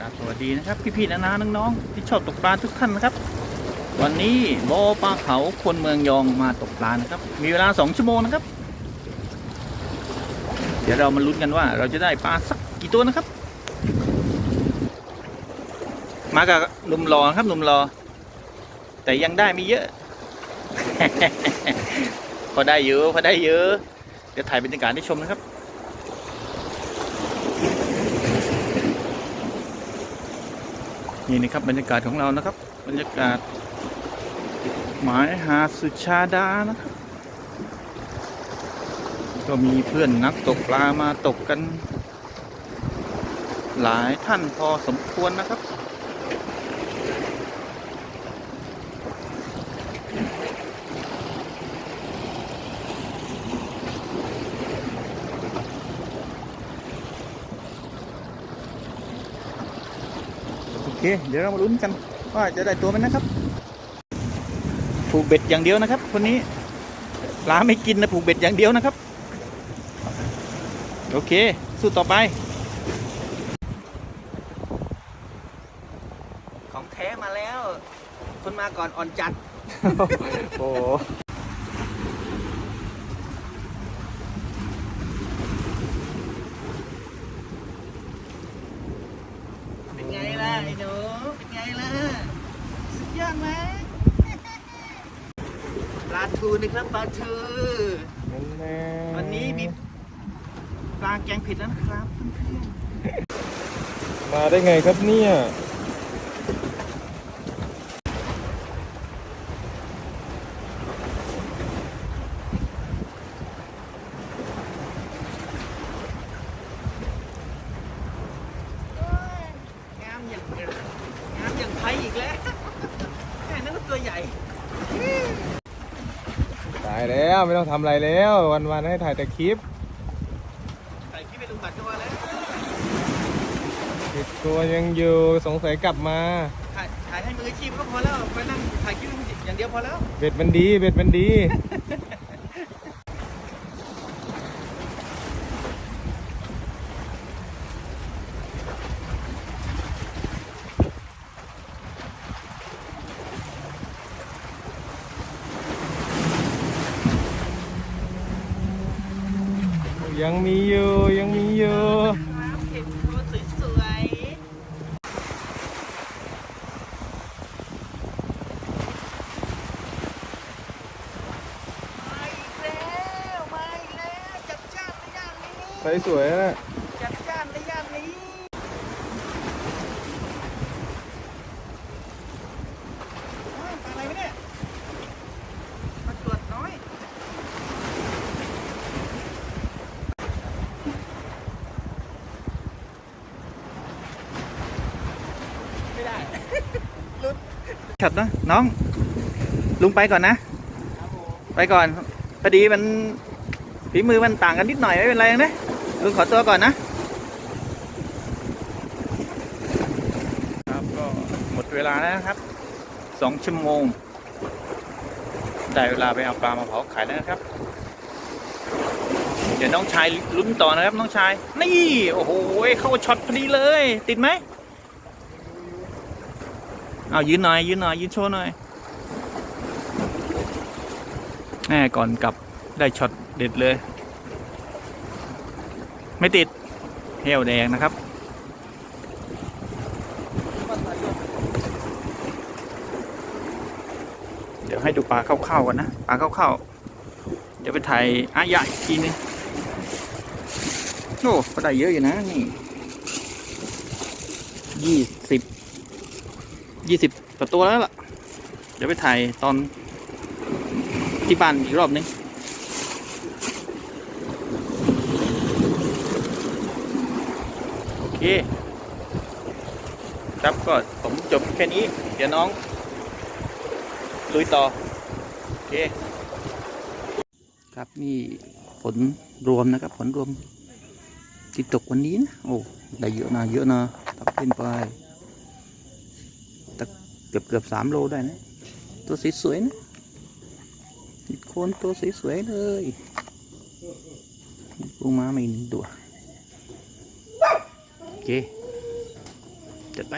ครับสวัสดีนะครับ พี่ๆนานาน้องๆที่ชอบตกปลาทุกท่านนะครับ วันนี้บปลาเขาคนเมืองยองมาตกปลานะครับ มีเวลาสองชั่วโมงนะครับ เดี๋ยวเรามาลุ้นกันว่าเราจะได้ปลาสักกี่ตัวนะครับ มากับหนุ่มรอครับหนุ่มรอ แต่ยังได้ไม่เยอะ พอได้เยอะพอได้เยอะเดี๋ยวถ่ายบรรยากาศให้ชมนะครับ นี่นะครับบรรยากาศของเรานะครับ บรรยากาศหมายหาสุชาดานะครับก็มีเพื่อนนักตกปลามาตกกัน หลายท่านพอสมควรนะครับ เค เดี๋ยวเรามาลุ้นกันว่าจะได้ตัวไหมนะครับ ผูกเบ็ดอย่างเดียวนะครับ คนนี้ปลาไม่กินนะผูกเบ็ดอย่างเดียวนะครับ โอเค สู้ต่อไป ของแท้มาแล้ว คนมาก่อนอ่อนจัด โอ้ เป็นไงล่ะไอ้หนูเป็นไงล่ะ สุดยอดไหม ปลาทูนะครับปลาทูแน่วันนี้มีปลาแกงเผ็ดแล้วนะครับเพื่อนมาได้ไงครับเนี่ยๆงามอย่างงามอย่างไทยอีกแล้วแค่นั้นก็ ตัวใหญ่ ตายแล้วไม่ต้องทำอะไรแล้ว วันวันๆให้ถ่ายแต่คลิปใส่ที่เป็นลุงบัตรก็ว่าแล้วติดตัวยังอยู่สงสัยกลับมา ถ่ายถ่ายให้มืออาชีพก็พอแล้วไปนั่งถ่ายคลิปอย่างเดียวพอแล้ว เบ็ดมันดี เบ็ดมันดี ยังมีอยู่ยังมีอยู่ครับเห็นตัวสวยๆมาอีกแล้วมาอีกแล้วจัดจ้านในย่านนี้ใสสวยนะ จัดจ้านในย่านนี้อ้าวปลาอะไรวะเนี่ยปลาตรวจน้อย ไม่ได้ ลุด ชัดนะน้อง ลุงไปก่อนนะ ไปก่อนพอดีมันฝีมือมันต่างกันนิดหน่อยไม่เป็นไรนะลุงขอตัวก่อนนะ ครับก็หมดเวลาแล้วนะครับสองชั่วโมง ได้เวลาไปเอาปลามาเผาขายแล้วนะครับ เดี๋ยวน้องชายลุ้นต่อนะครับน้องชาย นี่ โอ้โหเข้าช็อตพอดีเลย ติดไหม เอายืนหน่อยยืนหน่อยยืนโชว์หน่อยแม่ก่อนกลับได้ช็อตเด็ดเลย ไม่ติดเฮลแดงนะครับเดี๋ยวให้ดูปลาเข้าๆกันนะปลาเข้าๆเดี๋ยวไปถ่ายอาญะอีกทีนึงโอ้ก็ได้เยอะอยู่นะนี่ยี่สิบ ยี่สิบกว่าตัวแล้วล่ะ เดี๋ยวไปถ่ายตอนที่บ้านอีกรอบนึงโอเค ครับก็ผมจบแค่นี้ เดี๋ยวน้อง ลุยต่อ โอเค ครับนี่ผลรวมนะครับ ผลรวมที่ตกวันนี้นะ โอ้ ได้เยอะนะ เยอะนะตักขึ้นไป เกือบเกือบสามโลได้นะ ตัวสวยนะมีโคนตัวสวยเลยปูม้าไม่หนึ่งตัว โอเค จัดไป